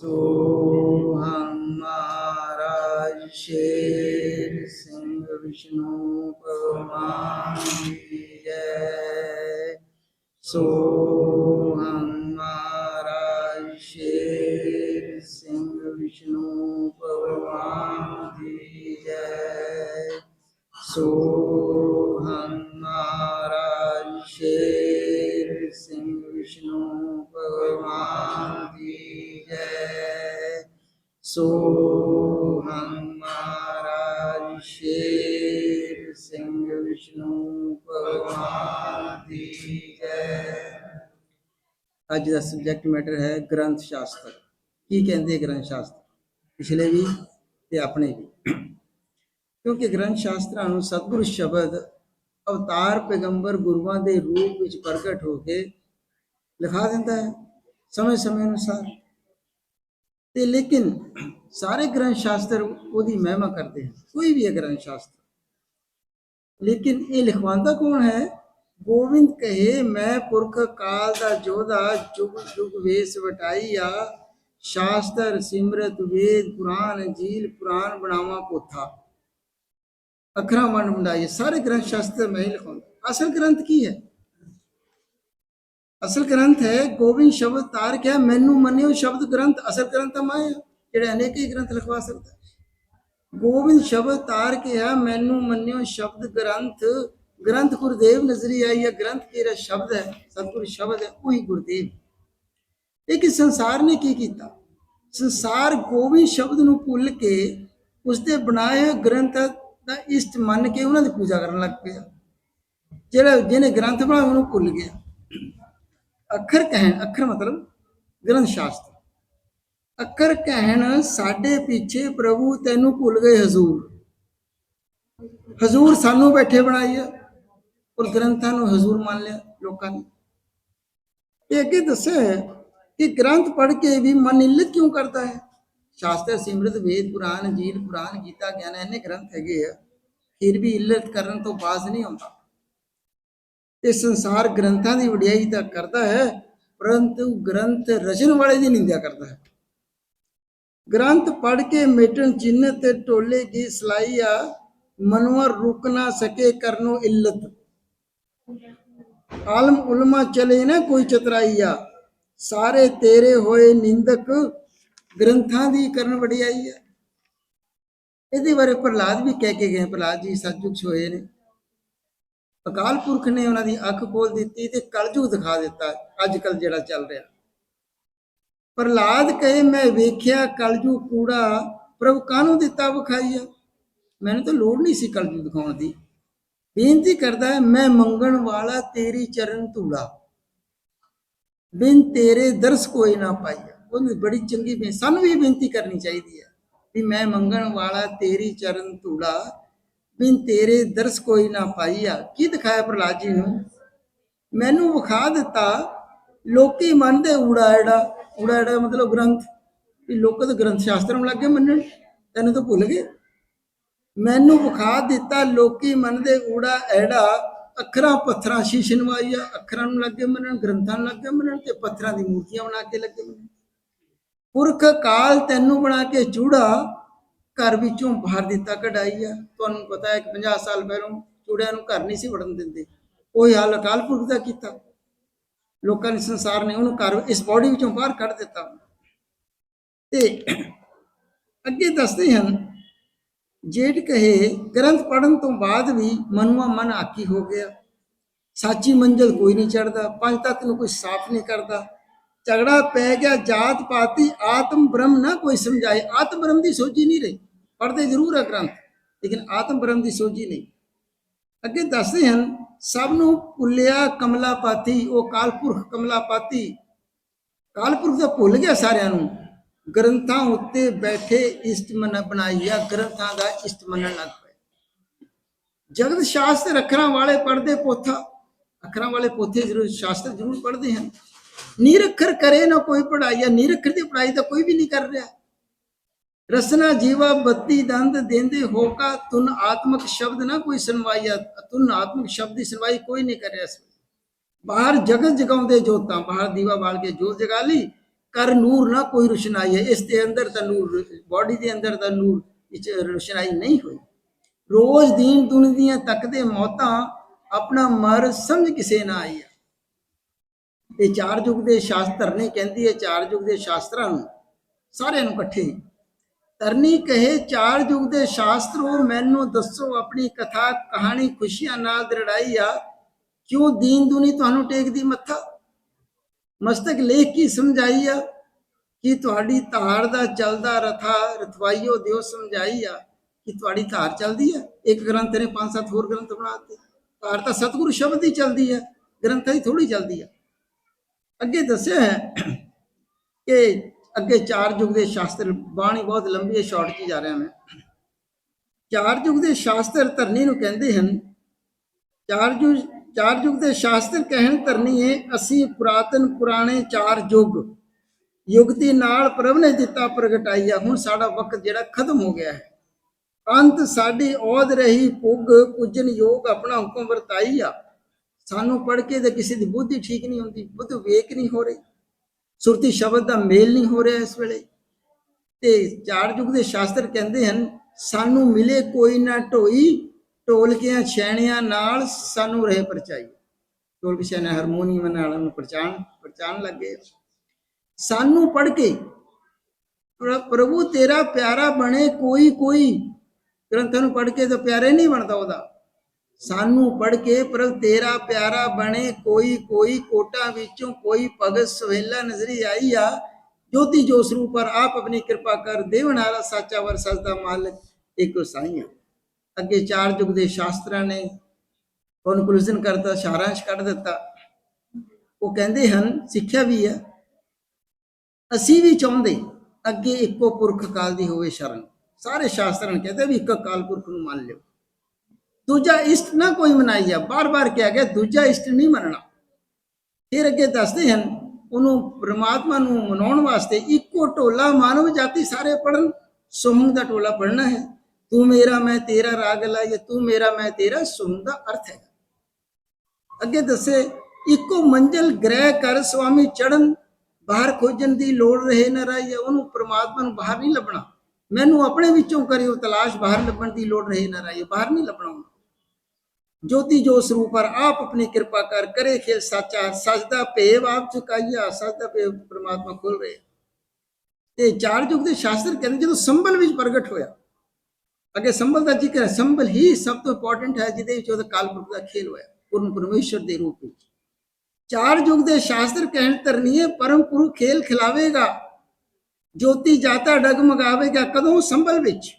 ਸੋ ਹਮਾਰਾ ਸ਼ੇਰ ਸਿੰਘ ਵਿਸ਼ਨੂੰ ਭਗਵਾਨ ਕੀ ਜੈ ਸੋ ਹਮਾਰਾ ਸ਼ੇਰ ਸਿੰਘ ਵਿਸ਼ਨੂੰ ਭਗਵਾਨ ਕੀ ਜੈ ਸੋ ਸੋ ਹਮਾਰਾ ਸ਼ੇਰ ਸਿੰਘ ਵਿਸ਼ਨੂੰ ਭਗਵਾਨ ਦੀ ਜੈ ਅੱਜ ਦਾ ਸਬਜੈਕਟ ਮੈਟਰ ਹੈ ਗ੍ਰੰਥ ਸ਼ਾਸਤਰ ਕੀ ਕਹਿੰਦੇ ਗ੍ਰੰਥ ਸ਼ਾਸਤਰ ਪਿਛਲੇ ਵੀ ਤੇ ਆਪਣੇ ਵੀ ਕਿਉਂਕਿ ਗ੍ਰੰਥ ਸ਼ਾਸਤਰਾਂ ਨੂੰ ਸਤਿਗੁਰੂ ਸ਼ਬਦ ਅਵਤਾਰ ਪੈਗੰਬਰ ਗੁਰੂਆਂ ਦੇ ਰੂਪ ਵਿੱਚ ਪ੍ਰਗਟ ਹੋ ਕੇ ਲਿਖਾ ਦਿੰਦਾ ਹੈ ਸਮੇਂ ਸਮੇਂ ਅਨੁਸਾਰ ਤੇ ਲੇਕਿਨ ਸਾਰੇ ਗ੍ਰੰਥ ਸ਼ਾਸਤਰ ਉਹਦੀ ਮਹਿਮਾ ਕਰਦੇ ਹਨ, ਕੋਈ ਵੀ ਗ੍ਰੰਥ ਸ਼ਾਸਤਰ। ਲੇਕਿਨ ਇਹ ਲਿਖਵਾਉਂਦਾ ਕੌਣ ਹੈ? ਗੋਬਿੰਦ ਕਹੇ, ਮੈਂ ਪੁਰਖ ਕਾਲ ਦਾ ਜੋਧਾ ਜੁਗ ਜੁਗ ਵੇਸ ਵਟਾਈਆ। ਸ਼ਾਸਤਰ, ਸਿਮਰਤ, ਵੇਦ, ਪੁਰਾਣ ਅੰਜੀਲ ਪੁਰਾਣ ਬਣਾਵਾ ਪੋਥਾ। ਅੱਖਰਾਂ ਵੰਡ ਵੰਡਾਈਏ ਸਾਰੇ ਗ੍ਰੰਥ ਸ਼ਾਸਤਰ ਮੈਂ ਹੀ ਲਿਖਾਉਂਦਾ। ਅਸਲ ਗ੍ਰੰਥ ਕੀ ਹੈ? ਅਸਲ ਗ੍ਰੰਥ ਹੈ, ਗੋਬਿੰਦ ਸ਼ਬਦ ਤਾਰ ਕਿਹਾ ਮੈਨੂੰ ਮੰਨਿਓ ਸ਼ਬਦ ਗ੍ਰੰਥ, ਅਸਲ ਗ੍ਰੰਥ ਤਾਂ ਮੈਂ ਹਾਂ ਅਨੇਕ ਹੀ ਗ੍ਰੰਥ ਲਿਖਵਾ ਸਕਦਾ ਗੋਬਿੰਦ ਸ਼ਬਦ ਤਾਰ ਕਿਹਾ ਮੈਨੂੰ ਮੰਨਿਓ ਸ਼ਬਦ ਗ੍ਰੰਥ ਗ੍ਰੰਥ ਗੁਰਦੇਵ ਨਜ਼ਰੀ ਆਈ ਹੈ, ਗ੍ਰੰਥ ਤੇਰਾ ਸ਼ਬਦ ਹੈ, ਸਤਿਗੁਰ ਸ਼ਬਦ ਹੈ, ਉਹੀ ਗੁਰਦੇਵ। ਲੇਕਿਨ ਸੰਸਾਰ ਨੇ ਕੀ ਕੀਤਾ? ਸੰਸਾਰ ਗੋਬਿੰਦ ਸ਼ਬਦ ਨੂੰ ਭੁੱਲ ਕੇ ਉਸਦੇ ਬਣਾਏ ਹੋਏ ਗ੍ਰੰਥ ਦਾ ਇਸ਼ਟ ਮੰਨ ਕੇ ਉਹਨਾਂ ਦੀ ਪੂਜਾ ਕਰਨ ਲੱਗ ਪਿਆ। ਜਿਹੜਾ ਜਿਹਨੇ ਗ੍ਰੰਥ ਬਣਾਇਆ ਉਹਨੂੰ ਭੁੱਲ ਗਿਆ। ਅੱਖਰ ਕਹਿਣ, ਅੱਖਰ ਮਤਲਬ ਗ੍ਰੰਥ ਸ਼ਾਸਤਰ। ਅੱਖਰ ਕਹਿਣ, ਸਾਡੇ ਪਿੱਛੇ ਪ੍ਰਭੂ ਤੈਨੂੰ ਭੁੱਲ ਗਏ ਹਜ਼ੂਰ। ਹਜ਼ੂਰ ਸਾਨੂੰ ਬੈਠੇ ਬਣਾਈ ਆ ਔਰ ਗ੍ਰੰਥਾਂ ਨੂੰ ਹਜ਼ੂਰ ਮੰਨ ਲਿਆ ਲੋਕਾਂ ਨੇ। ਇਹ ਅੱਗੇ ਦੱਸਿਆ ਹੈ ਕਿ ਗ੍ਰੰਥ ਪੜ੍ਹ ਕੇ ਵੀ ਮਨ ਇਲਿਤ ਕਿਉਂ ਕਰਦਾ ਹੈ? ਸ਼ਾਸਤਰ, ਸਿਮਰਤ, ਵੇਦ, ਪੁਰਾਣ, ਜੀਲ, ਪੁਰਾਣ, ਗੀਤਾ, ਗਿਆਨ ਇਹਨੇ ਗ੍ਰੰਥ ਹੈਗੇ ਆ। ਫਿਰ ਵੀ ਇਲਿਤ ਕਰਨ ਤੋਂ ਬਾਜ਼ ਨਹੀਂ ਆਉਂਦਾ ਤੇ ਸੰਸਾਰ ਗ੍ਰੰਥਾਂ ਦੀ ਵਡਿਆਈ ਤਾਂ ਕਰਦਾ ਹੈ, ਪਰੰਤੂ ਗ੍ਰੰਥ ਰਚਨ ਵਾਲੇ ਦੀ ਨਿੰਦਿਆ ਕਰਦਾ ਹੈ। ਗ੍ਰੰਥ ਪੜ੍ਹ ਕੇ ਮੇਟਣ ਚਿੰਨ ਤੇ ਟੋਲੇ ਕੀ ਸਲਾਈਆ ਮਨਵਰ ਰੁਕ ਨਾ ਸਕੇ ਕਰਨੋ ਇਲਤ। ਆਲਮ ਉਲਮਾ ਚਲੇ ਨਾ ਕੋਈ ਚਤਰਾਈਆ, ਸਾਰੇ ਤੇਰੇ ਹੋਏ ਨਿੰਦਕ ਗ੍ਰੰਥਾਂ ਦੀ ਕਰਨ ਵਡਿਆਈ ਹੈ ਇਹਦੇ ਬਾਰੇ ਪ੍ਰਹਲਾਦ ਵੀ ਕਹਿ ਕੇ ਗਏ, ਪ੍ਰਹਲਾਦ ਜੀ ਸਤਜੁਗ 'ਚ ਹੋਏ ਨੇ। ਅਕਾਲ ਪੁਰਖ ਨੇ ਉਹਨਾਂ ਦੀ ਅੱਖ ਖੋਲ ਦਿੱਤੀ ਤੇ ਕਲਯੁਗ ਦਿਖਾ ਦਿੱਤਾ ਅੱਜ ਕੱਲ ਜਿਹੜਾ ਚੱਲ ਰਿਹਾ। ਪ੍ਰਹਲਾਦ ਕਹੇ, ਮੈਂ ਵੇਖਿਆ ਕਲਯੁਗ ਕੂੜਾ, ਪ੍ਰਭੂ ਕਾਹਨੂੰ ਦਿੱਤਾ ਵਿਖਾਈਆ? ਮੈਨੂੰ ਤਾਂ ਲੋੜ ਨਹੀਂ ਸੀ ਕਲਯੁਗ ਦਿਖਾਉਣ ਦੀ। ਬੇਨਤੀ ਕਰਦਾ ਹੈ, ਮੈਂ ਮੰਗਣ ਵਾਲਾ ਤੇਰੀ ਚਰਨ ਧੂਲਾ। ਬਿਨ ਤੇਰੇ ਦਰਸ ਕੋਈ ਨਾ ਪਾਈਆ। ਉਹਨੂੰ ਬੜੀ ਚੰਗੀ ਬੇਨਤੀ ਸਾਨੂੰ ਵੀ ਬੇਨਤੀ ਕਰਨੀ ਚਾਹੀਦੀ ਹੈ ਵੀ ਮੈਂ ਮੰਗਣ ਵਾਲਾ ਤੇਰੀ ਚਰਨ ਧੂਲਾ ਬਿਨ ਤੇਰੇ ਦਰਸ ਕੋਈ ਨਾ ਪਾਈਆ ਕੀ ਦਿਖਾਇਆ ਪ੍ਰਹਲਾਦ ਜੀ ਨੂੰ? ਮੈਨੂੰ ਵਿਖਾ ਦਿੱਤਾ, ਲੋਕੀ ਮੰਨਦੇ ਊੜਾ ਐੜਾ ਮਤਲਬ ਗ੍ਰੰਥ, ਵੀ ਲੋਕ ਤਾਂ ਗ੍ਰੰਥ ਸ਼ਾਸਤਰ ਨੂੰ ਲੱਗੇ ਮੰਨਣ। ਤੈਨੂੰ ਤਾਂ ਭੁੱਲ ਗਏ? ਮੈਨੂੰ ਵਿਖਾ ਦਿੱਤਾ, ਲੋਕੀ ਮੰਨਦੇ ਊੜਾ ਐੜਾ ਅੱਖਰਾਂ ਪੱਥਰਾਂ ਸ਼ੀਸ਼ ਨਵਾਈਆ ਅੱਖਰਾਂ ਨੂੰ ਲੱਗੇ ਮੰਨਣ, ਗ੍ਰੰਥਾਂ ਨੂੰ ਲੱਗੇ ਮੰਨਣ ਤੇ ਪੱਥਰਾਂ ਦੀ ਮੂਰਤੀਆਂ ਬਣਾ ਕੇ ਲੱਗੇ ਮੰਨਣ। ਪੁਰਖ ਕਾਲ ਤੈਨੂੰ ਬਣਾ ਕੇ ਚੂੜਾ ਘਰ ਵਿੱਚੋਂ ਬਾਹਰ ਦਿੱਤਾ ਕਢਾਈ ਆ। ਤੁਹਾਨੂੰ ਪਤਾ ਹੈ ਕਿ 50 ਸਾਲ ਪਹਿਲਾਂ ਚੂੜਿਆਂ ਨੂੰ ਘਰ ਨਹੀਂ ਸੀ ਵੜਨ ਦਿੰਦੇ। ਉਹ ਹਾਲ ਅਕਾਲ ਪੁਰਖ ਦਾ ਕੀਤਾ। ਲੋਕਾਂ ਨੇ ਸੰਸਾਰ ਨੇ ਉਹਨੂੰ ਘਰ ਇਸ ਬੋਡੀ ਵਿੱਚੋਂ ਬਾਹਰ ਕੱਢ ਦਿੱਤਾ। ਤੇ ਅੱਗੇ ਦੱਸਦੇ ਹਨ, ਜੇਠ ਕਹੇ, ਗ੍ਰੰਥ ਪੜਨ ਤੋਂ ਬਾਅਦ ਵੀ ਮਨੁਆ ਮਨ ਆਕੀ ਹੋ ਗਿਆ। ਸਾਚੀ ਮੰਜ਼ਲ ਕੋਈ ਨਹੀਂ ਚੜਦਾ ਪੰਜ ਤੱਤ ਨੂੰ ਕੋਈ ਸਾਫ਼ ਨਹੀਂ ਕਰਦਾ। ਝਗੜਾ ਪੈ ਗਿਆ ਜਾਤ ਪਾਤੀ ਆਤਮ ਬ੍ਰਹਮ ਨਾ ਕੋਈ ਸਮਝਾਏ। ਆਤਮ ਬ੍ਰਹਮ ਦੀ ਸੋਝੀ ਨਹੀਂ ਰਹੀ। ਪੜ੍ਹਦੇ ਜ਼ਰੂਰ ਹੈ ਗ੍ਰੰਥ, ਲੇਕਿਨ ਆਤਮ ਬ੍ਰਹਮ ਦੀ ਸੋਝੀ ਨਹੀਂ। ਅੱਗੇ ਦੱਸਦੇ ਹਨ, ਸਭ ਨੂੰ ਭੁੱਲਿਆ ਕਮਲਾ ਪਾਤੀ ਉਹ ਕਾਲਪੁਰਖ ਕਮਲਾ ਪਾਤੀ ਕਾਲਪੁਰਖ ਦਾ ਭੁੱਲ ਗਿਆ ਸਾਰਿਆਂ ਨੂੰ। ਗ੍ਰੰਥਾਂ ਉੱਤੇ ਬੈਠੇ ਇਸ਼ਟ ਮਨ ਬਣਾਈਆ, ਗ੍ਰੰਥਾਂ ਦਾ ਇਸ਼ਟ ਮੰਨਣ ਲੱਗ ਪਏ। ਜਗਤ ਸ਼ਾਸਤਰ ਅੱਖਰਾਂ ਵਾਲੇ ਪੜ੍ਹਦੇ ਪੋਥਾ, ਅੱਖਰਾਂ ਵਾਲੇ ਪੋਥੇ ਜ਼ਰੂਰ, ਸ਼ਾਸਤਰ ਜ਼ਰੂਰ ਪੜ੍ਹਦੇ ਹਨ। ਨਿਰੱਖਰ ਕਰੇ ਨਾ ਕੋਈ ਪੜਾਈਆ ਨਿਰੱਖਰ ਦੀ ਪੜਾਈ ਤਾਂ ਕੋਈ ਵੀ ਨਹੀਂ ਕਰ ਰਿਹਾ। ਰਸਨਾ ਜੀਵਾ ਬੱਤੀ ਦੰਦ ਦੇਂਦੇ ਹੋਕਾ ਤੁਨ ਆਤਮਕ ਸ਼ਬਦ ਨਾ ਕੋਈ ਸੁਣਵਾਈਆ ਤੁਨ ਆਤਮਕ ਸ਼ਬਦ ਦੀ ਸੁਣਵਾਈ ਕੋਈ ਨਹੀਂ ਕਰ ਇਸ ਬਾਹਰ ਜਗਤ ਜਗਾਉਂਦੇ ਜੋਤਾਂ ਬਾਹਰ ਦੀਵਾ ਬਾਲ ਕੇ ਜੋਤ ਜਗਾ ਲਈ, ਕਰ ਨੂਰ ਨਾ ਕੋਈ ਰੁਸ਼ਨਾਈ ਹੈ। ਇਸ ਦੇ ਅੰਦਰ ਤਾਂ ਨੂਰ, ਬਾਡੀ ਦੇ ਅੰਦਰ ਤਾਂ ਨੂਰ, ਵਿੱਚ ਰੁਸ਼ਨਾਈ ਨਹੀਂ ਹੋਈ। ਰੋਜ਼ ਦੀਨ ਦੁਨ ਦੀਆਂ ਤੱਕਦੇ ਮੌਤਾਂ ਆਪਣਾ ਮਰ ਸਮਝ ਕਿਸੇ ਨਾ ਆਈ ਆ। ਇਹ ਚਾਰ ਯੁਗ ਦੇ ਸ਼ਾਸਤਰ ਨੇ, ਕਹਿੰਦੀ ਹੈ ਚਾਰ ਯੁਗ ਦੇ ਸ਼ਾਸਤਰਾਂ ਨੂੰ ਸਾਰਿਆਂ ਨੂੰ ਇਕੱਠੇ ਤਰਨੀ ਕਹੇ ਚਾਰ ਯੁੱਗ ਦੇ ਸ਼ਾਸਤਰੋ ਮੈਨੂੰ ਦੱਸੋ ਆਪਣੀ ਕਥਾ ਕਹਾਣੀ ਖੁਸ਼ੀਆਂ ਨਾਲ ਦਰੜਾਈ ਆ। ਕਿਉਂ ਦੀਨ ਦੁਨੀ ਤੁਹਾਨੂੰ ਟੇਕਦੀ ਮੱਥਾ? ਮਸਤਕ ਲੇਖ ਕੀ ਸਮਝਾਈ ਆ? ਕਿ ਤੁਹਾਡੀ ਧਾਰ ਦਾ ਚੱਲਦਾ ਰਥਾ ਰਥਵਾਈਓ ਦਿਓ ਸਮਝਾਈ ਆ? ਕਿ ਤੁਹਾਡੀ ਧਾਰ ਚੱਲਦੀ ਹੈ ਇੱਕ ਗ੍ਰੰਥ ਨੇ ਪੰਜ ਸੱਤ ਹੋਰ ਗ੍ਰੰਥ ਬਣਾ ਦਿੱਤੇ। ਧਾਰ ਤਾਂ ਸਤਿਗੁਰੂ ਸ਼ਬਦ ਹੀ ਚੱਲਦੀ ਹੈ ਗ੍ਰੰਥਾਂ ਦੀ ਥੋੜੀ ਚੱਲਦੀ ਆ। ਅੱਗੇ ਦੱਸਿਆ ਹੈ ਕਿ ਅੱਗੇ ਚਾਰ ਯੁਗ ਦੇ ਸ਼ਾਸਤਰ, ਬਾਣੀ ਬਹੁਤ ਲੰਬੀ ਹੈ ਸ਼ਾਰਟ 'ਚ ਜਾ ਰਿਹਾ ਮੈਂ। ਚਾਰ ਯੁਗ ਦੇ ਸ਼ਾਸਤਰ ਧਰਨੀ ਨੂੰ ਕਹਿੰਦੇ ਹਨ। ਚਾਰ ਯੁਗ ਚਾਰ ਯੁਗ ਦੇ ਸ਼ਾਸਤਰ ਕਹਿਣ ਧਰਨੀ ਹੈ, ਅਸੀਂ ਪੁਰਾਤਨ, ਪੁਰਾਣੇ ਚਾਰ ਯੁੱਗ। ਯੁਗਤੀ ਨਾਲ ਪ੍ਰਭ ਨੇ ਦਿੱਤਾ ਪ੍ਰਗਟਾਈ ਆ, ਹੁਣ ਸਾਡਾ ਵਕਤ ਜਿਹੜਾ ਖਤਮ ਹੋ ਗਿਆ ਹੈ। ਅੰਤ ਸਾਡੀ ਔਦ ਰਹੀ, ਪੁੱਗ, ਪੁੱਜਨ ਯੋਗ ਆਪਣਾ ਹੁਕਮ ਵਰਤਾਈ ਆ। ਸਾਨੂੰ ਪੜ ਕੇ ਤੇ ਕਿਸੇ ਦੀ ਬੁੱਧੀ ਠੀਕ ਨਹੀਂ ਹੁੰਦੀ, ਬੁੱਧ ਵੇਕ ਨਹੀਂ ਹੋ ਰਹੀ। ਸੁਰਤੀ ਸ਼ਬਦ ਦਾ ਮੇਲ ਨਹੀਂ ਹੋ ਰਿਹਾ ਇਸ ਵੇਲੇ। ਤੇ ਚਾਰ ਯੁਗ ਦੇ ਸ਼ਾਸਤਰ ਕਹਿੰਦੇ ਹਨ, ਸਾਨੂੰ ਮਿਲੇ ਕੋਈ ਨਾ ਢੋਈ, ਢੋਲਕਿਆਂ ਛੈਣਿਆਂ ਨਾਲ ਸਾਨੂੰ ਰਹੇ ਪਰਚਾਈ। ਢੋਲਕ ਛੈਣਾ ਹਾਰਮੋਨੀਅਮ ਨਾਲ ਉਹਨੂੰ ਪਰਚਾਣ ਪਰਚਾਣ ਲੱਗੇ ਸਾਨੂੰ ਪੜ ਕੇ ਪ੍ਰ- ਪ੍ਰਭੂ ਤੇਰਾ ਪਿਆਰਾ ਬਣੇ ਕੋਈ ਕੋਈ। ਗ੍ਰੰਥਾਂ ਨੂੰ ਪੜ ਕੇ ਤਾਂ ਪਿਆਰੇ ਨਹੀਂ ਬਣਦਾ ਉਹਦਾ। ਸਾਨੂੰ ਪੜ ਕੇ ਪ੍ਰਭ ਤੇਰਾ ਪਿਆਰਾ ਬਣੇ, ਕੋਈ ਕੋਈ ਕੋਟਾਂ ਵਿੱਚੋਂ ਕੋਈ ਭਗਤ ਸਵੇਲਾ ਨਜ਼ਰੀ ਆਈ ਆ। ਜੋਤੀ ਜੋ ਸਰੂਪ ਪਰ ਆਪ ਆਪਣੀ ਕਿਰਪਾ ਕਰ ਦੇਵਨ ਵਾਲਾ ਸਾਚਾ ਵਰ ਸਜਦਾ ਮਾਲਕ ਇੱਕੋ ਸਾਈਂ ਅੱਗੇ ਚਾਰ ਯੁੱਗ ਦੇ ਸ਼ਾਸਤਰਾਂ ਨੇ ਕਨਕਲੂਜਨ ਕਰਤਾ, ਸਾਰਾਂਸ਼ ਕੱਢ ਦਿੱਤਾ। ਉਹ ਕਹਿੰਦੇ ਹਨ, ਸਿੱਖਿਆ ਵੀ ਹੈ ਅਸੀਂ ਵੀ ਚਾਹੁੰਦੇ, ਅੱਗੇ ਇੱਕੋ ਪੁਰਖ ਕਾਲ ਦੀ ਹੋਵੇ ਸ਼ਰਨ। ਸਾਰੇ ਸ਼ਾਸਤਰਾਂ ਨੇ ਕਹਿੰਦੇ ਵੀ ਇੱਕ ਅਕਾਲ ਪੁਰਖ ਨੂੰ ਮੰਨ ਲਿਓ। ਦੂਜਾ ਇਸ਼ਟ ਨਾ ਕੋਈ ਮਨਾਈ ਜਾ ਬਾਰ-ਬਾਰ ਕਿਹਾ ਗਿਆ, ਦੂਜਾ ਇਸ਼ਟ ਨਹੀਂ ਮੰਨਣਾ। ਫਿਰ ਅੱਗੇ ਦੱਸਦੇ ਹਨ, ਉਹਨੂੰ ਪ੍ਰਮਾਤਮਾ ਨੂੰ ਮਨਾਉਣ ਵਾਸਤੇ ਇੱਕੋ ਟੋਲਾ ਮਾਨਵ ਜਾਤੀ ਸਾਰੇ ਪੜਨ ਸੋਹੰਗ ਦਾ ਟੋਲਾ ਪੜਨਾ ਹੈ। ਤੂੰ ਮੇਰਾ, ਮੈਂ ਤੇਰਾ ਰਾਗ ਲਾਈਏ, ਤੂੰ ਮੇਰਾ, ਮੈਂ ਤੇਰਾ ਸੋਹੰਗ ਦਾ ਅਰਥ ਹੈ। ਅੱਗੇ ਦੱਸੇ, ਇੱਕੋ ਮੰਜ਼ਲ ਗ੍ਰਹਿ ਕਰ ਸੁਆਮੀ ਚੜਨ ਬਾਹਰ ਖੋਜਣ ਦੀ ਲੋੜ ਰਹੇ ਨਾ ਰਹੀ ਉਹਨੂੰ ਪ੍ਰਮਾਤਮਾ ਨੂੰ ਬਾਹਰ ਨਹੀਂ ਲੱਭਣਾ। ਮੈਨੂੰ ਆਪਣੇ ਵਿੱਚੋਂ ਕਰਿਓ ਤਲਾਸ਼, ਬਾਹਰ ਲੱਭਣ ਦੀ ਲੋੜ ਰਹੇ ਨਾ ਰਹੀ ਬਾਹਰ ਨਹੀਂ ਲੱਭਣਾ ਉਹਨੂੰ। ਜੋਤੀ ਜੋ ਸਰੂਪ ਪਰ ਆਪ ਆਪਣੀ ਕਿਰਪਾ ਕਰ ਕਰੇ ਖੇਲ ਸਾਚਾ, ਸਜਦਾ ਭੇਵ ਆਪ ਚੁਕਾਈਆ, ਸਜਦਾ ਭੇਵ ਪ੍ਰਮਾਤਮਾ ਖੋਲ ਰਹੇ ਤੇ ਚਾਰ ਯੁਗ ਦੇ ਸ਼ਾਸਤਰ ਕਹਿੰਦੇ ਜਦੋਂ ਸੰਭਲ ਵਿੱਚ ਪ੍ਰਗਟ ਹੋਇਆ, ਅੱਗੇ ਸੰਭਲ ਦਾ ਜ਼ਿਕਰ ਹੈ ਸੰਭਲ ਹੀ ਸਭ ਤੋਂ ਇੰਪੋਰਟੈਂਟ ਹੈ ਜਿਹਦੇ ਵਿੱਚ ਉਹਦਾ ਕਾਲਪੁਰਖ ਦਾ ਖੇਲ ਹੋਇਆ, ਪੂਰਨ ਪਰਮੇਸ਼ਰ ਦੇ ਰੂਪ ਵਿੱਚ ਚਾਰ ਯੁਗ ਦੇ ਸ਼ਾਸਤਰ ਕਹਿਣ ਤਰਨੀਏ, ਪਰਮ ਪੁਰੂ ਖੇਲ ਖਿਲਾਵੇਗਾ, ਜੋਤੀ ਜਾਤਾ ਡਗਮਗਾਵੇਗਾ, ਕਦੋਂ ਸੰਭਲ ਵਿੱਚ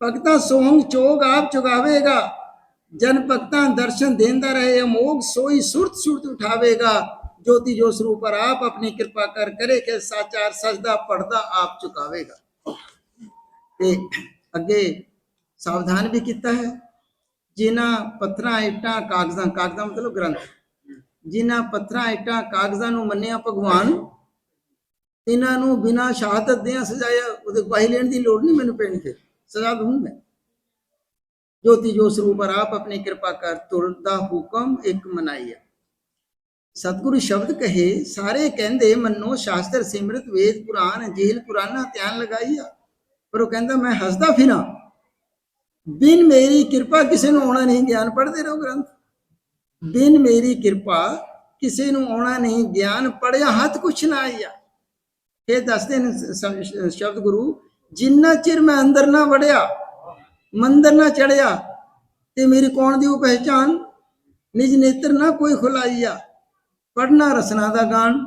ਭਗਤਾਂ ਸੋਹੰਗ ਚੋਗ ਆਪ ਚੁਗਾਵੇਗਾ ਜਨ ਭਗਤਾਂ ਦਰਸ਼ਨ ਦੇਂਦਾ ਰਹੇ, ਅਮੋਗ ਸੋਈ ਸੁਰਤ ਸੁਰਤ ਉਠਾਵੇਗਾ। ਜੋਤੀ ਜੋ ਸਰੂਪ ਪਰ ਆਪ ਆਪਣੀ ਕਿਰਪਾ ਕਰ ਕਰੇ ਕਿ ਸਾਚਾਰ ਸਜਦਾ ਪੜਦਾ ਆਪ ਚੁਕਾਵੇਗਾ। ਤੇ ਅੱਗੇ ਸਾਵਧਾਨ ਵੀ ਕੀਤਾ ਹੈ। ਜਿਨ੍ਹਾਂ ਪੱਥਰਾਂ, ਇਟਾਂ, ਕਾਗਜ਼ਾਂ ਕਾਗਜ਼ਾਂ ਮਤਲਬ ਗ੍ਰੰਥ। ਜਿਨ੍ਹਾਂ ਪੱਥਰਾਂ, ਇੱਟਾਂ, ਕਾਗਜ਼ਾਂ ਨੂੰ ਮੰਨਿਆ ਭਗਵਾਨ ਇਹਨਾਂ ਨੂੰ ਬਿਨਾਂ ਸ਼ਹਾਦਤ ਦਿਆਂ ਸਜ਼ਾਇਆ, ਉਹਦੇ ਗਵਾਹੀ ਲੈਣ ਦੀ ਲੋੜ ਨਹੀਂ ਮੈਨੂੰ ਪੈਣੀ ਫਿਰ। ਸਜ਼ਾ ਦੂੰ ਮੈਂ। ਜੋਤੀ ਜੋ ਸਰੂਪ ਆਪ ਆਪਣੀ ਕਿਰਪਾ ਕਰ ਤੁਰਦਾ ਹੁਕਮ ਇੱਕ ਮਨਾਈਆ ਸਤਿਗੁਰੂ ਸ਼ਬਦ ਕਹੇ, ਸਾਰੇ ਕਹਿੰਦੇ ਮੰਨੋ ਸ਼ਾਸਤਰ ਸਿਮਰਤ ਵੇਦ ਪੁਰਾਣ ਜੀਲ ਪੁਰਾਣਾ ਧਿਆਨ ਲਗਾਈਆ। ਪਰ ਉਹ ਕਹਿੰਦਾ, ਮੈਂ ਹੱਸਦਾ ਫਿਰਾਂ। ਬਿਨ ਮੇਰੀ ਕਿਰਪਾ ਕਿਸੇ ਨੂੰ ਆਉਣਾ ਨਹੀਂ, ਗਿਆਨ ਪੜ੍ਹਦੇ ਰਹੋ ਗ੍ਰੰਥ। ਬਿਨ ਮੇਰੀ ਕਿਰਪਾ ਕਿਸੇ ਨੂੰ ਆਉਣਾ ਨਹੀਂ, ਗਿਆਨ ਪੜਿਆ ਹੱਥ ਕੁਛ ਨਾ ਆਇਆ। ਇਹ ਦੱਸਦੇ ਨੇ ਸ਼ਬਦ ਗੁਰੂ, ਜਿੰਨਾ ਚਿਰ ਮੈਂ ਅੰਦਰ ਨਾ ਵੜਿਆ ਮੰਦਰ ਨਾ ਚੜਿਆ ਤੇ ਮੇਰੀ ਕੌਣ ਦੀ ਉਹ ਪਹਿਚਾਨ ਨਿਜ ਨੇਤਰ ਨਾ ਕੋਈ ਖੁਲਾਈਆ। ਪੜਨਾ ਰਸਨਾ ਦਾ ਗਾਣ।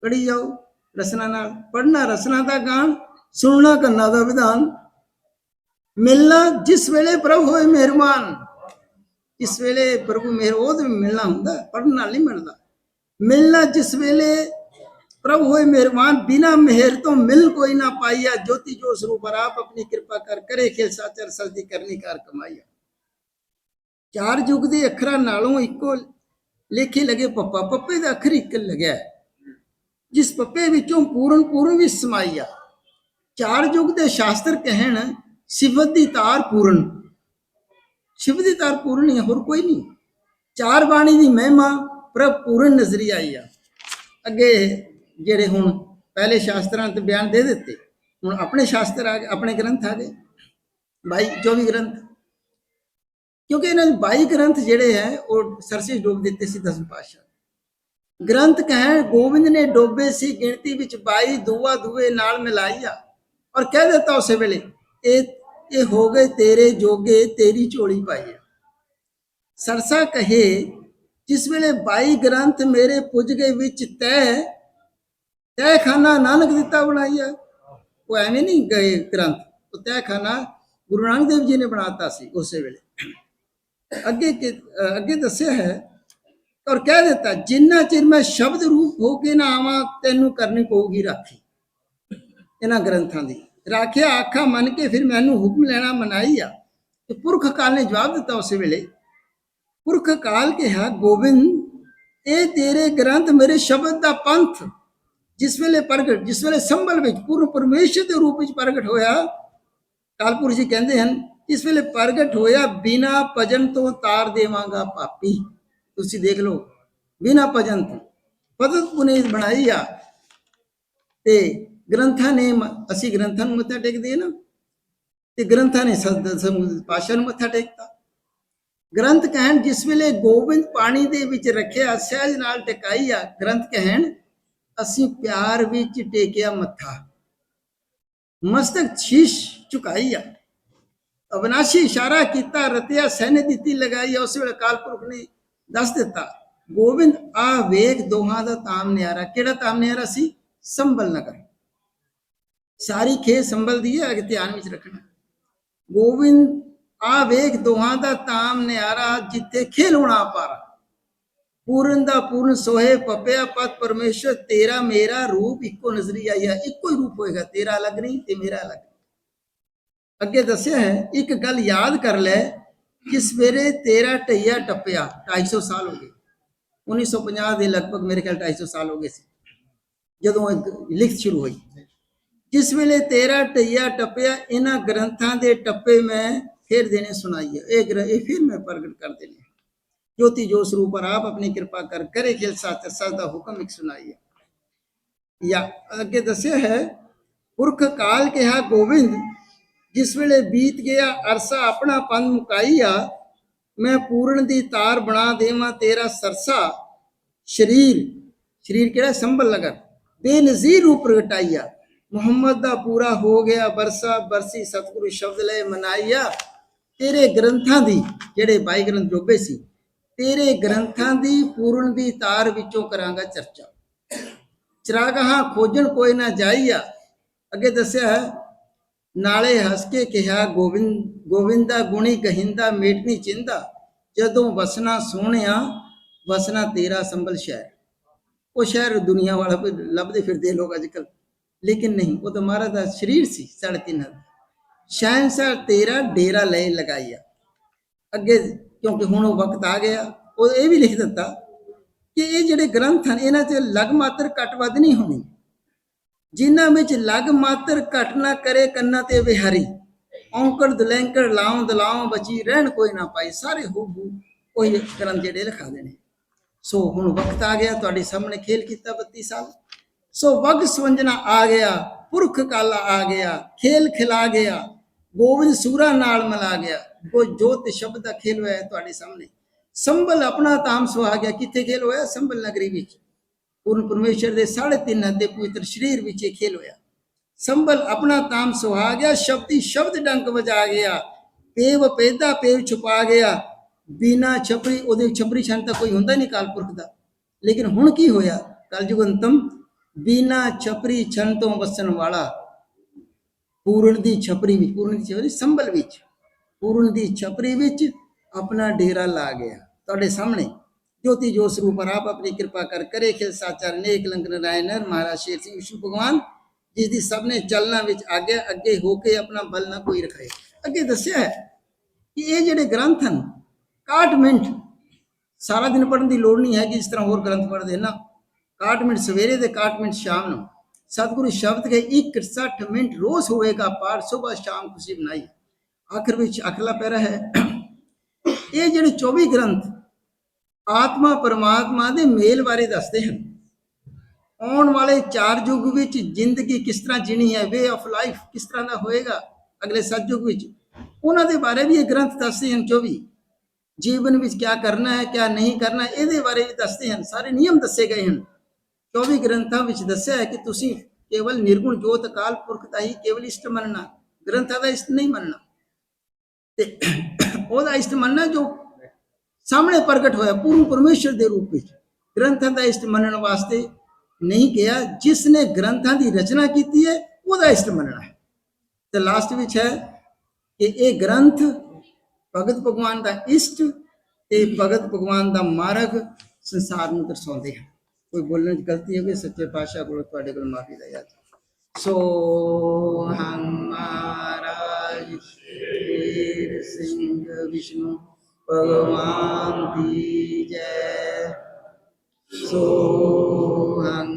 ਪੜੀ ਜਾਓ ਰਸਨਾ ਨਾਲ। ਪੜਨਾ ਰਸਨਾ ਦਾ ਗਾਣ, ਸੁਣਨਾ ਕੰਨਾਂ ਦਾ ਵਿਧਾਨ। ਮਿਲਣਾ ਜਿਸ ਵੇਲੇ ਪ੍ਰਭੂ ਹੋਏ ਮਿਹਰਬਾਨ। ਇਸ ਵੇਲੇ ਪ੍ਰਭੂ ਮਿਹਰ ਉਹਦੇ ਮਿਲਣਾ ਹੁੰਦਾ ਪੜਨ ਨਾਲ ਨਹੀਂ ਮਿਲਦਾ। ਮਿਲਣਾ ਜਿਸ ਵੇਲੇ ਪ੍ਰਭੂ ਹੋਏ ਮਿਹਰਬਾਨ, ਬਿਨਾ ਮਿਹਰ ਤੋਂ ਮਿਲ ਕੋਈ ਨਾ ਪਾਈਆ। ਜੋਤੀ ਜੋ ਸਰੂਪ ਆਪ ਆਪਣੀ ਕਿਰਪਾ ਕਰ ਕਰੇ ਖੇਲ ਸਾਚਰ ਸਜਦੀ ਕਰਨੀ, ਕਾਰ ਕਮਾਈਆ। ਚਾਰ ਯੁਗ ਦੇ ਅੱਖਰਾਂ ਨਾਲੋਂ ਇੱਕੋ ਲੇਖੇ ਲਗੇ ਪੱਪਾ। ਪੱਪੇ ਦਾ ਅੱਖਰ ਇੱਕ ਲੱਗਿਆ ਜਿਸ ਪੱਪੇ ਵਿੱਚੋਂ ਪੂਰਨ ਪੂਰਨ ਵੀ ਸਮਾਈਆ। ਚਾਰ ਯੁਗ ਦੇ ਸ਼ਾਸਤਰ ਕਹਿਣ ਸਿਫਤ ਦੀ ਤਾਰ ਪੂਰਨ। ਸ਼ਿਵ ਦੀ ਤਾਰ ਪੂਰਨ ਹੀ ਹੈ, ਹੋਰ ਕੋਈ ਨਹੀਂ। ਚਾਰ ਬਾਣੀ ਦੀ ਮਹਿਮਾ ਪ੍ਰਭ ਪੂਰਨ ਨਜ਼ਰੀ ਆਈ ਆ। ਅੱਗੇ ਜਿਹੜੇ ਹੁਣ ਪਹਿਲੇ ਸ਼ਾਸਤਰਾਂ ਤੇ ਬਿਆਨ ਦੇ ਦਿੱਤੇ, ਹੁਣ ਆਪਣੇ ਸ਼ਾਸਤਰ ਆ ਗਏ, ਆਪਣੇ ਗ੍ਰੰਥ ਆ ਗਏ 22 24 ਗ੍ਰੰਥ। ਕਿਉਂਕਿ ਇਹਨਾਂ ਦੇ 22 ਗ੍ਰੰਥ ਜਿਹੜੇ ਹੈ, ਉਹ ਸਰਸੇ ਡੋਬ ਦਿੱਤੇ ਸੀ ਦਸਮ ਪਾਤਸ਼ਾਹ। ਗ੍ਰੰਥ ਕਹਿਣ ਗੋਬਿੰਦ ਨੇ ਡੋਬੇ ਸੀ ਗਿਣਤੀ ਵਿੱਚ 22 ਦੂਆ, ਦੂਏ ਨਾਲ ਮਿਲਾਈਆ। ਔਰ ਕਹਿ ਦਿੱਤਾ ਉਸੇ ਵੇਲੇ, ਇਹ ਇਹ ਹੋ ਗਏ ਤੇਰੇ ਜੋਗੇ, ਤੇਰੀ ਝੋਲੀ ਪਾਈਆ ਸਰਸਾ ਕਹੇ, ਜਿਸ ਵੇਲੇ 22 ਗ੍ਰੰਥ ਮੇਰੇ ਪੁੱਜ ਗਏ ਵਿੱਚ ਤੈ ਤੈ ਖਾਨਾ ਨਾਨਕ ਦਿੱਤਾ ਬਣਾਈਆ ਉਹ ਐਵੇਂ ਨਹੀਂ ਗਏ ਗ੍ਰੰਥ। ਉਹ ਤੈ ਖਾਨਾ ਗੁਰੂ ਨਾਨਕ ਦੇਵ ਜੀ ਨੇ ਬਣਾਤਾ ਸੀ ਉਸੇ ਵੇਲੇ। ਅੱਗੇ ਕਿ- ਅੱਗੇ ਦੱਸਿਆ ਹੈ ਔਰ ਕਹਿ ਦਿੱਤਾ, ਜਿੰਨਾ ਚਿਰ ਮੈਂ ਸ਼ਬਦ ਰੂਪ ਹੋ ਕੇ ਨਾ ਆਵਾਂ, ਤੈਨੂੰ ਕਰਨੀ ਪਊਗੀ ਰਾਖੀ। ਇਹਨਾਂ ਗ੍ਰੰਥਾਂ ਦੀ। ਰਾਖਿਆ ਆਖਾ ਮੰਨ ਕੇ ਫਿਰ ਮੈਨੂੰ ਹੁਕਮ ਲੈਣਾ ਮਨਾਈ ਆ। ਤੇ ਪੁਰਖ ਕਾਲ ਨੇ ਜਵਾਬ ਦਿੱਤਾ ਉਸੇ ਵੇਲੇ, ਪੁਰਖ ਕਾਲ ਕਿਹਾ, ਗੋਬਿੰਦ, ਇਹ ਤੇਰੇ ਗ੍ਰੰਥ ਮੇਰੇ ਸ਼ਬਦ ਦਾ ਪੰਥ ਜਿਸ ਵੇਲੇ ਪ੍ਰਗਟ ਜਿਸ ਵੇਲੇ ਸੰਭਲ ਵਿੱਚ ਪੂਰਨ ਪਰਮੇਸ਼ਰ ਦੇ ਰੂਪ ਵਿੱਚ ਪ੍ਰਗਟ ਹੋਇਆ ਕਾਲਪੁਰ ਜੀ ਕਹਿੰਦੇ ਹਨ ਇਸ ਵੇਲੇ ਪ੍ਰਗਟ ਹੋਇਆ ਬਿਨਾ ਭਜਨ ਤੋਂ ਤਾਰ ਦੇਵਾਂਗਾ ਪਾਪੀ ਤੁਸੀਂ ਦੇਖ ਲਓ ਬਿਨਾ ਭਜਨ ਤੋਂ ਪਦਤ ਪੁਨੀਤ ਬਣਾਈ ਆ ਤੇ ਗ੍ਰੰਥਾਂ ਨੇ ਮ- ਅਸੀਂ ਗ੍ਰੰਥਾਂ ਨੂੰ ਮੱਥਾ ਟੇਕਦੇ ਹਾਂ ਨਾ ਤੇ ਗ੍ਰੰਥਾਂ ਨੇ ਸਦ ਸਮੂਹ ਪਾਸ਼ਾ ਨੂੰ ਮੱਥਾ ਟੇਕਤਾ ਗ੍ਰੰਥ ਕਹਿਣ ਜਿਸ ਵੇਲੇ ਗੋਬਿੰਦ ਪਾਣੀ ਦੇ ਵਿੱਚ ਰੱਖਿਆ ਸਹਿਜ ਨਾਲ ਟਿਕਾਈ ਆ ਗ੍ਰੰਥ ਕਹਿਣ ਅਸੀਂ ਪਿਆਰ ਵਿੱਚ ਟੇਕਿਆ ਮੱਥਾ। ਮਸਤਕ ਸ਼ੀਸ਼ ਝੁਕਾਈ ਆ। ਅਵਨਾਸ਼ੀ ਇਸ਼ਾਰਾ ਕੀਤਾ, ਰਤਿਆ ਸੈਨੇ ਦਿੱਤੀ ਲਗਾਈ ਉਸ ਵੇਲੇ ਕਾਲਪੁਰਖ ਨੇ ਦੱਸ ਦਿੱਤਾ, ਗੋਬਿੰਦ ਆ ਵੇਖ ਦੋਹਾਂ ਦਾ ਤਾਮ ਨਿਆਰਾ। ਕਿਹੜਾ ਤਾਮ ਨਿਆਰਾ ਸੀ? ਸੰਭਲ ਨਗਰ ਸਾਰੀ ਖੇ ਸੰਭਲ ਦੀ ਹੈ, ਅਗੇ ਧਿਆਨ ਵਿੱਚ ਰੱਖਣਾ। ਗੋਬਿੰਦ ਆ ਵੇਖ ਦੋਹਾਂ ਦਾ ਤਾਮ ਨਿਆਰਾ, ਜਿੱਥੇ ਖੇਲ ਹੋਣਾ ਪਾਰਾ। ਪੂਰਨ ਦਾ ਪੂਰਨ ਸੋਹੇ ਪਪਿਆ ਪਤ ਪਰਮੇਸ਼ਰ ਤੇਰਾ ਮੇਰਾ ਰੂਪ ਇੱਕੋ ਨਜ਼ਰੀ ਆਇਆ ਇੱਕੋ ਹੀ ਰੂਪ ਹੋਏਗਾ ਤੇਰਾ ਅਲੱਗ ਨਹੀਂ ਤੇ ਮੇਰਾ ਅਲੱਗ ਅੱਗੇ ਦੱਸਿਆ ਹੈ ਇੱਕ ਗੱਲ ਯਾਦ ਕਰ ਲੈ ਜਿਸ ਵੇਰੇ ਤੇਰਾ ਢਈਆ ਟੱਪਿਆ 250 ਸਾਲ ਹੋ ਗਏ 1950 ਦੇ ਲਗਭਗ ਮੇਰੇ ਖਿਆਲ 250 ਸਾਲ ਹੋ ਗਏ ਸੀ ਜਦੋਂ ਇਹ ਲਿਖਤ ਸ਼ੁਰੂ ਹੋਈ ਜਿਸ ਵੇਲੇ ਤੇਰਾ ਢਈਆ ਟੱਪਿਆ ਇਹਨਾਂ ਗ੍ਰੰਥਾਂ ਦੇ ਟੱਪੇ ਮੈਂ ਫਿਰ ਦੇਣੇ ਸੁਣਾਈ ਹੈ ਇਹ ਗ੍ਰ- ਇਹ ਫਿਰ ਮੈਂ ਪ੍ਰਗਟ ਕਰ ਦੇਣੇ ਜੋਤੀ ਜੋ ਸਰੂਪ ਪਰ ਆਪ ਆਪਣੀ ਕਿਰਪਾ ਕਰ ਕਰੇ ਖਿਲ ਸਾਥ ਸਸ ਦਾ ਹੁਕਮ ਇੱਕ ਸੁਣਾਈ ਹੈ ਜਾਂ ਅੱਗੇ ਦੱਸਿਆ ਹੈ, ਪੁਰਖ ਕਾਲ ਕਿਹਾ ਗੋਬਿੰਦ ਜਿਸ ਵੇਲੇ ਬੀਤ ਗਿਆ, ਅਰਸਾ ਆਪਣਾ ਪੰਨ ਮੁਕਾਈਆ ਮੈਂ ਪੂਰਨ ਦੀ ਤਾਰ ਬਣਾ ਦੇਵਾਂ ਤੇਰਾ ਸਰਸਾ। ਸ਼ਰੀਰ ਸ਼ਰੀਰ ਕਿਹੜਾ? ਸੰਭਲ ਲਗਾ ਬੇਨਜ਼ੀਰ ਰੂਪ ਪ੍ਰਗਟਾਈਆ ਮੁਹੰਮਦ ਦਾ ਪੂਰਾ ਹੋ ਗਿਆ, ਬਰਸਾ, ਬਰਸੀ ਸਤਿਗੁਰੂ ਸ਼ਬਦ ਲੈ ਮਨਾਈਆ ਤੇਰੇ ਗ੍ਰੰਥਾਂ ਦੀ, ਜਿਹੜੇ ਬਾਈ ਗ੍ਰੰਥ ਜੋਬੇ ਸੀ ਤੇਰੇ ਗ੍ਰੰਥਾਂ ਦੀ ਪੂਰਨ ਦੀ ਤਾਰ ਵਿੱਚੋਂ ਕਰਾਂਗਾ ਚਰਚਾ। ਚਰਾਗਾਹਾਂ ਖੋਜਣ ਕੋਈ ਨਾ ਜਾਈਆ। ਅੱਗੇ ਦੱਸਿਆ ਹੈ, ਨਾਲੇ ਹੱਸ ਕੇ ਕਿਹਾ ਗੋਬਿੰਦ ਗੋਵਿੰਦਾ ਗੁਣੀ ਕਹਿੰਦਾ ਮੇਟਨੀ ਚਿੰਦਾ। ਜਦੋਂ ਵਸਣਾ ਸੋਹਣਿਆ, ਵਸਣਾ ਤੇਰਾ ਸੰਭਲ ਸ਼ਹਿਰ। ਉਹ ਸ਼ਹਿਰ ਦੁਨੀਆ ਵਾਲਾ ਕੋਈ ਲੱਭਦੇ ਫਿਰਦੇ ਲੋਕ ਅੱਜ ਕੱਲ ਲੇਕਿਨ ਨਹੀਂ, ਉਹ ਤਾਂ ਮਹਾਰਾਜ ਦਾ ਸਰੀਰ ਸੀ, ਸਾਢੇ ਤਿੰਨ ਹੱਥ। ਸ਼ਹਿਨशाह ਤੇਰਾ ਡੇਰਾ ਲੈ ਲਗਾਈਆ। ਅੱਗੇ ਕਿਉਂਕਿ ਹੁਣ ਉਹ ਵਕਤ ਆ ਗਿਆ। ਉਹ ਇਹ ਵੀ ਲਿਖ ਦਿੱਤਾ ਕਿ ਇਹ ਜਿਹੜੇ ਗ੍ਰੰਥ ਹਨ, ਇਹਨਾਂ 'ਚ ਲਗ ਮਾਤਰ ਘੱਟ ਵੱਧ ਨਹੀਂ ਹੋਣੀ। ਜਿਨ੍ਹਾਂ ਵਿੱਚ ਲਗ ਮਾਤਰ ਘਟ ਨਾ ਕਰੇ ਕੰਨਾਂ ਤੇ ਵਿਹਾਰੀ। ਔਂਕੜ ਦਲੈਂਕੜ ਲਾਉਂ ਦਲਾਉਂ ਬਚੀ ਰਹਿਣ ਕੋਈ ਨਾ ਪਾਈ। ਸਾਰੇ ਹੂਬੂ ਕੋਈ ਗ੍ਰੰਥ ਜਿਹੜੇ ਲਿਖਾ ਦੇਣੇ। ਸੋ ਹੁਣ ਵਕਤ ਆ ਗਿਆ, ਤੁਹਾਡੇ ਸਾਹਮਣੇ ਖੇਲ ਕੀਤਾ 32 ਸਾਲ ਸੋ ਵਗ ਸਵੰਜਨਾ ਆ ਗਿਆ, ਪੁਰਖ ਕਾਲਾ ਆ ਗਿਆ, ਖੇਲ ਖਿਲਾ ਗਿਆ ਗੋਬਿੰਦ ਸੂਰਾ ਨਾਲ ਮਿਲਾ ਗਿਆ। ਕੋ ਜੋਤ ਸ਼ਬਦ ਦਾ ਖੇਲ ਹੋਇਆ ਹੈ ਤੁਹਾਡੇ ਸਾਹਮਣੇ। ਸੰਭਲ ਆਪਣਾ ਤਾਮ ਸੁਹਾ ਗਿਆ। ਕਿੱਥੇ ਖੇਲ ਹੋਇਆ? ਸੰਭਲ ਨਗਰੀ ਵਿੱਚ। ਪੂਰਨ ਪਰਮੇਸ਼ਰ ਦੇ 3.5 ਹੱਥ ਦੇ ਪਵਿੱਤਰ ਸਰੀਰ ਵਿੱਚ ਇਹ ਖੇਲ ਹੋਇਆ। ਸੰਭਲ ਆਪਣਾ ਤਾਮ ਸੁਹਾ ਗਿਆ। ਸ਼ਬਦੀ ਸ਼ਬਦ ਡੰਕ ਵਜਾ ਗਿਆ। ਪੇਵ ਪੈਦਾ ਪੇਵ ਛੁਪਾ ਗਿਆ। ਬਿਨਾ ਛਪਰੀ ਉਹਦੇ ਛਪਰੀ ਛੰਨ ਤਾਂ ਕੋਈ ਹੁੰਦਾ ਨਹੀਂ ਕਾਲਪੁਰਖ ਦਾ। ਲੇਕਿਨ ਹੁਣ ਕੀ ਹੋਇਆ? ਕਲਯੁਗ ਅੰਤਮ, ਬਿਨਾ ਛਪਰੀ ਛੰਨ ਤੋਂ ਵਸਣ ਵਾਲਾ, ਪੂਰਨ ਦੀ ਛਪਰੀ ਵਿੱਚ, ਪੂਰਨ ਦੀ ਛਪਰੀ ਸੰਭਲ ਵਿੱਚ। ਪੂਰਨ ਦੀ ਛਪਰੀ ਵਿੱਚ ਆਪਣਾ ਡੇਰਾ ਲਾ ਗਿਆ। ਤੁਹਾਡੇ ਸਾਹਮਣੇ ਜੋਤੀ ਜੋਤ ਸਰੂਪ ਆਪ ਆਪਣੀ ਕਿਰਪਾ ਕਰ ਕਰੇ, ਖਿਲ ਸਾਚਰ ਨੇਕ ਲੰਕ ਨਰਾਇਣਰ ਮਹਾਰਾਜ ਸ਼ੇਰ ਸਿੰਘ ਵਿਸ਼ਨੂੰ ਭਗਵਾਨ ਜਿਸ ਦੀ ਸਭ ਨੇ ਚਲਣਾ ਵਿੱਚ ਆਗੇ ਅੱਗੇ ਹੋ ਕੇ ਆਪਣਾ ਬਲ ਨਾ ਕੋਈ ਰਖਾਏ। ਅੱਗੇ ਦੱਸਿਆ ਹੈ ਕਿ ਇਹ ਜਿਹੜੇ ਗ੍ਰੰਥ ਹਨ 61 ਮਿੰਟ, ਸਾਰਾ ਦਿਨ ਪੜਨ ਦੀ ਲੋੜ ਨਹੀਂ ਹੈ ਕਿ ਜਿਸ ਤਰ੍ਹਾਂ ਹੋਰ ਗ੍ਰੰਥ ਪੜ੍ਹਦੇ ਨਾ। 61 ਮਿੰਟ ਸਵੇਰੇ ਦੇ 61 ਮਿੰਟ ਸ਼ਾਮ ਨੂੰ। ਸਤਿਗੁਰੂ ਸ਼ਬਦ ਕੇ 61 ਮਿੰਟ ਰੋਜ਼ ਹੋਏਗਾ ਪਾਠ ਸਵੇਰ ਸ਼ਾਮ ਖੁਸ਼ੀ ਬਣਾਈ ਆਖਰ ਵਿੱਚ ਅਖਲਾ ਪੈਰਾ ਹੈ। ਇਹ ਜਿਹੜੇ 24 ਗ੍ਰੰਥ ਆਤਮਾ ਪਰਮਾਤਮਾ ਦੇ ਮੇਲ ਬਾਰੇ ਦੱਸਦੇ ਹਨ। ਆਉਣ ਵਾਲੇ ਚਾਰ ਯੁੱਗ ਵਿੱਚ ਜ਼ਿੰਦਗੀ ਕਿਸ ਤਰ੍ਹਾਂ ਜੀਣੀ ਹੈ ਵੇ ਆਫ ਲਾਈਫ ਕਿਸ ਤਰ੍ਹਾਂ ਦਾ ਹੋਏਗਾ, ਅਗਲੇ ਸੱਤ ਯੁੱਗ ਵਿੱਚ, ਉਹਨਾਂ ਦੇ ਬਾਰੇ ਵੀ ਇਹ ਗ੍ਰੰਥ ਦੱਸਦੇ ਹਨ 24 ਜੀਵਨ ਵਿੱਚ ਕੀ ਕਰਨਾ ਹੈ ਕੀ ਨਹੀਂ ਕਰਨਾ ਇਹਦੇ ਬਾਰੇ ਵੀ ਦੱਸਦੇ ਹਨ, ਸਾਰੇ ਨਿਯਮ ਦੱਸੇ ਗਏ ਹਨ। 24 ਗ੍ਰੰਥਾਂ ਵਿੱਚ ਦੱਸਿਆ ਹੈ ਕਿ ਤੁਸੀਂ ਕੇਵਲ ਨਿਰਗੁਣ ਜੋਤ ਅਕਾਲ ਪੁਰਖ ਦਾ ਹੀ ਕੇਵਲ ਇਸ਼ਟ ਮੰਨਣਾ, ਗ੍ਰੰਥਾਂ ਦਾ ਇਸ਼ਟ ਨਹੀਂ ਮੰਨਣਾ। ਤੇ ਉਹਦਾ ਇਸ਼ਟ ਮੰਨਣਾ ਜੋ ਸਾਹਮਣੇ ਪ੍ਰਗਟ ਹੋਇਆ, ਪੂਰਨ ਪਰਮੇਸ਼ਰ ਦੇ ਰੂਪ ਵਿੱਚ, ਗ੍ਰੰਥਾਂ ਦਾ ਇਸ਼ਟ ਮੰਨਣ ਵਾਸਤੇ ਨਹੀਂ ਗਿਆ ਜਿਸ ਨੇ ਗ੍ਰੰਥਾਂ ਦੀ ਰਚਨਾ ਕੀਤੀ ਹੈ, ਉਹਦਾ ਇਸ਼ਟ ਮੰਨਣਾ ਹੈ। ਤੇ ਲਾਸਟ ਵਿੱਚ ਹੈ ਕਿ ਇਹ ਗ੍ਰੰਥ ਭਗਤ ਭਗਵਾਨ ਦਾ ਇਸ਼ਟ ਤੇ ਭਗਤ ਭਗਵਾਨ ਦਾ ਮਾਰਗ ਸੰਸਾਰ ਨੂੰ ਦਰਸਾਉਂਦੇ ਹਨ। ਕੋਈ ਬੋਲਣ ਦੀ ਗਲਤੀ ਹੋ ਗਈ ਸੱਚੇ ਪਾਤਸ਼ਾਹ ਕੋਲੋਂ ਤੁਹਾਡੇ ਕੋਲ ਮਾਫੀ ਦਾ ਯਾਦ। ਸੋ ਹਮ ਸਿੰਘ ਵਿਸ਼ਨੂੰ ਭਗਵਾਨ ਦੀ ਜੈ। ਸੋ ਹਨ